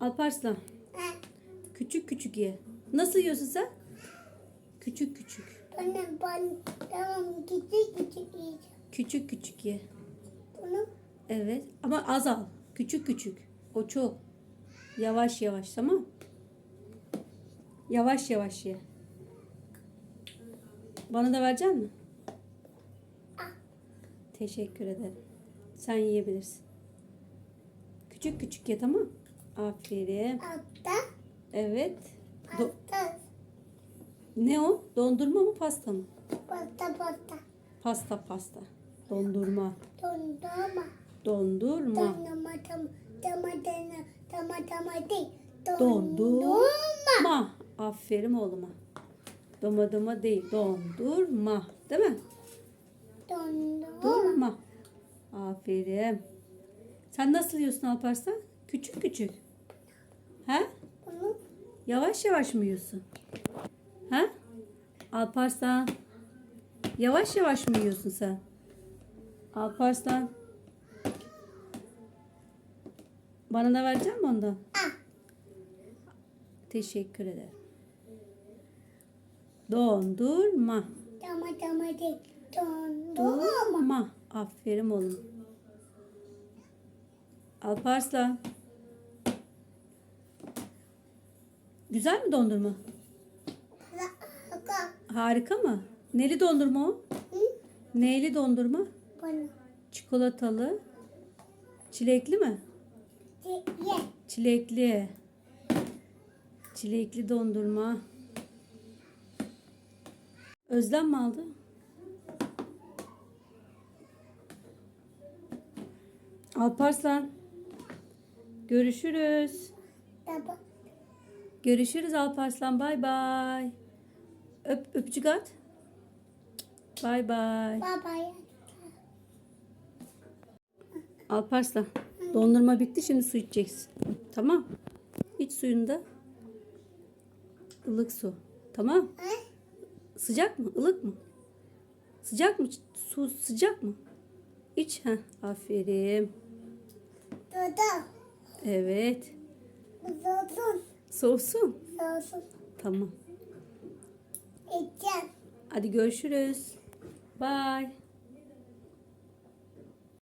Alparslan. Küçük küçük ye. Nasıl yiyorsun sen? Küçük küçük. Bana ben tamam küçük küçük yiyeceğim. Küçük küçük ye. Bunu Evet ama az al. Küçük küçük. O çok. Yavaş yavaş tamam. Yavaş yavaş ye. Bana da verecek misin? Teşekkür ederim. Sen yiyebilirsin. Küçük küçük ye tamam. Aferin. altta Evet. Do- pasta ne o? Dondurma mı pasta mı? pasta pasta Pasta pasta. Dondurma. dondurma Dondurma. dondurma tam tam tam tam tam değil Dondurma. Aferin oğluma. Doma doma değil. Dondurma. Değil mi? dondurma Durma. Aferin. Sen nasıl yiyorsun Alparslan? Küçük küçük. He? Yavaş yavaş mı yiyorsun? He? Alparslan. Yavaş yavaş mı yiyorsun sen? Alparslan. Bana da verecek misin ondan? ah Teşekkür ederim. Dondurma. tam tam değil dondurma Dondurma. Aferin oğlum. Alparslan. Güzel mi dondurma? Harika. Harika mı? Neli dondurma o? Hı? Neyli dondurma? Bunu Çikolatalı. Çilekli mi? ye. Çilekli. Çilekli dondurma. Özlem mi aldı? Alparslan. Görüşürüz. Baba. Görüşürüz Alparslan. Bay bay. Öp, öpücük at. Bay bay. Baba ya. Alparslan. Dondurma bitti. Şimdi su içeceksin. Tamam. İç suyunu da. Ilık su. Tamam. Sıcak mı? Ilık mı? Sıcak mı? Su sıcak mı? İç. Heh, aferin. Dodo. Evet. Sosun. Soğusun. Sosun. Tamam. İçeceğim. Hadi görüşürüz. Bye.